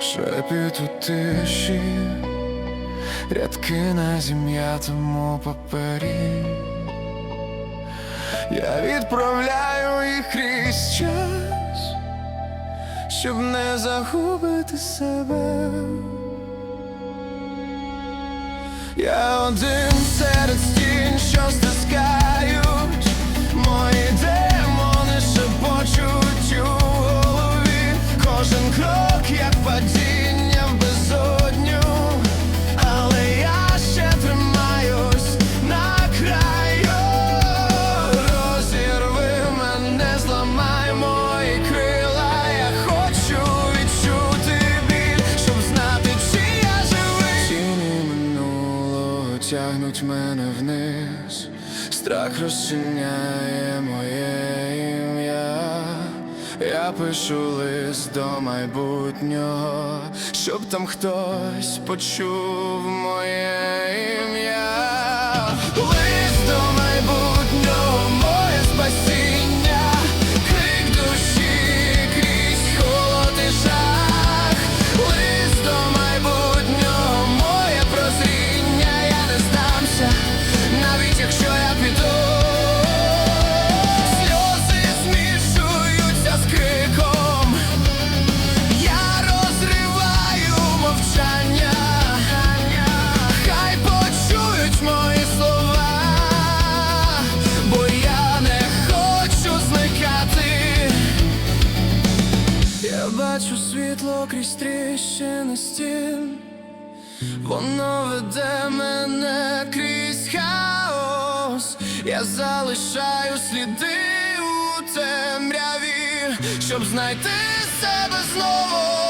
Шепіт у тиші, рядки на зім'ятому папері. Я відправляю їх крізь час, щоб не загубити себе. Я один серед тягнуть мене вниз. Страх розчиняє моє ім'я. Я пишу лист до майбутнього, щоб там хтось почув моє ім'я світло крізь тріщини стін, воно веде мене крізь хаос. Я залишаю сліди у темряві, щоб знайти себе знову.